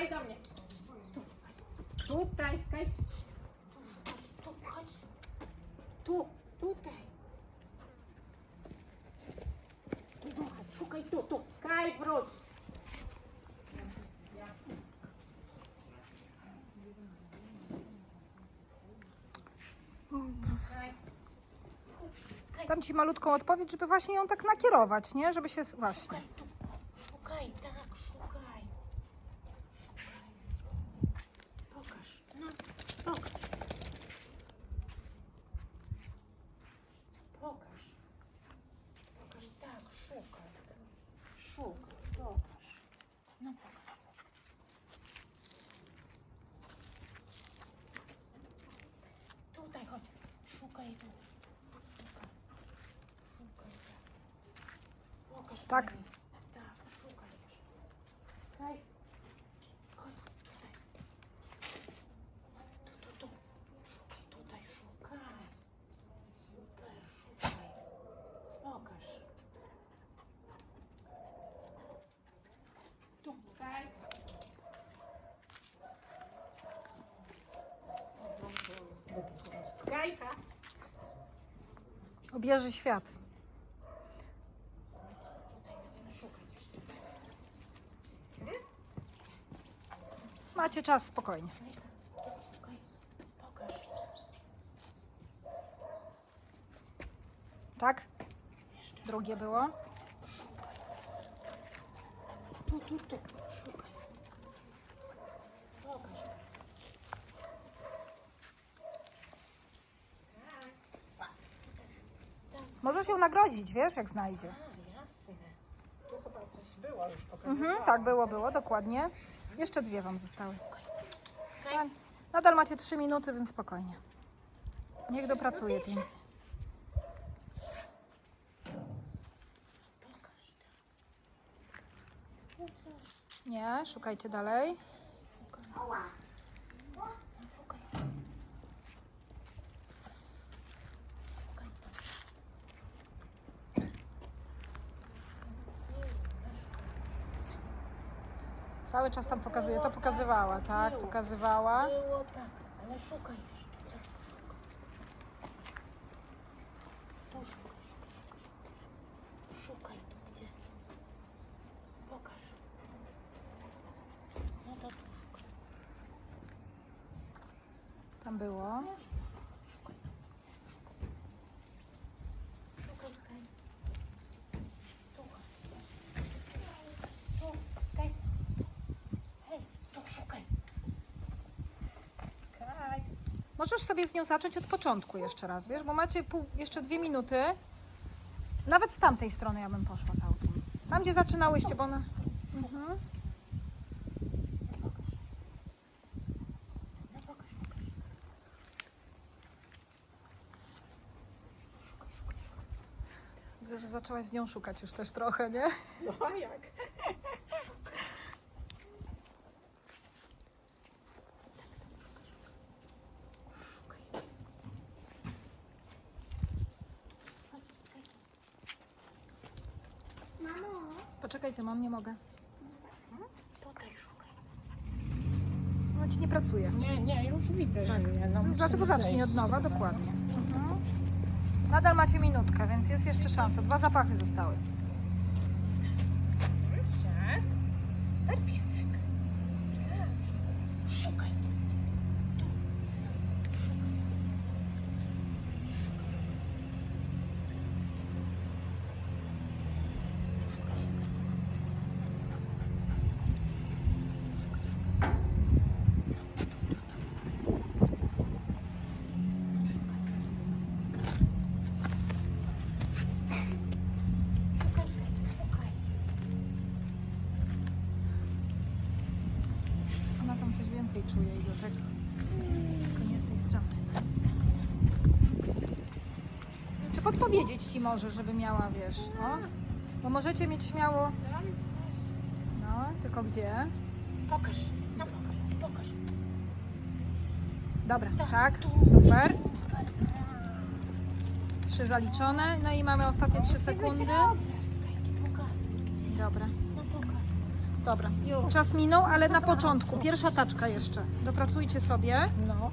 Skaj do mnie. Tu, tutaj, skaj. Tu, chodź. Tu, tutaj. Tu, chodź, szukaj tu, tu. Skaj, wróć. Dam ci malutką odpowiedź, żeby właśnie ją tak nakierować, nie? Żeby się... Właśnie. Szukaj tu. Szukaj, tak, szukaj. Szukaj. Pokaż. No, pokaż. Pokaż. Pokaż, tak, szukaj. Szukaj, pokaż. No pokaż. Tutaj chodź. Szukaj tu. Szukaj. Szukaj. Pokaż Tak. pani. Tak, szukaj jeszcze. Skaj. Chodź tutaj. Tu, tu, tu. Szukaj tutaj, szukaj. Super, szukaj. Pokaż. Tu, skaj. Skajka. Obieży świat. Tutaj będziemy szukać jeszcze. Macie czas spokojnie. Tak? Drugie było. Tu, tu, tu. Szukaj. Pokaż. Możesz ją nagrodzić, wiesz, jak znajdzie. A, jasne. Tu chyba coś było już pokazane. Mhm, tak, było, było, dokładnie. Jeszcze dwie wam zostały. Skaj. Nadal macie trzy minuty, więc spokojnie. Niech dopracuje. Pokaż. Nie, szukajcie dalej. Szukaj. Cały czas tam pokazuje. To pokazywała, tak? Pokazywała. Było tak, ale szukaj jeszcze. Tu szukaj, szukaj. Szukaj tu gdzie. Pokaż. No to tu szukaj. Tam było. Szukaj. Szukaj, skaj. Tu. Tu, skaj. Hej, tu szukaj. Skaj. Możesz sobie z nią zacząć od początku jeszcze raz, wiesz, bo macie pół, jeszcze dwie minuty. Nawet z tamtej strony ja bym poszła całkiem. Tam, gdzie zaczynałyście, bo ona... Mhm. Widzę, że zaczęłaś z nią szukać już też trochę, nie? No a jak? Poczekaj, ty mam, nie mogę. Tutaj szukaj. No ci nie pracuje. Nie, nie, już widzę, że nie. No, Dlatego zacznij od nowa, dokładnie. Mhm. Nadal macie minutkę, więc jest jeszcze szansa. Dwa zapachy zostały. Siad. Tak, piesek. Tak. Szukaj. Tu. Szukaj, szukaj. Ona tam coś więcej czuje i do tego. Tylko nie z tej strony. Czy podpowiedzieć ci może, żeby miała, wiesz, o? Bo możecie mieć śmiało... No, tylko gdzie? Pokaż. No pokaż. Pokaż. Dobra, Tak, tak, super. Trzy zaliczone. No i mamy ostatnie trzy sekundy. Dobra. No pokaż. Dobra. Już. Czas minął, ale na początku. Pierwsza taczka jeszcze. Dopracujcie sobie. No.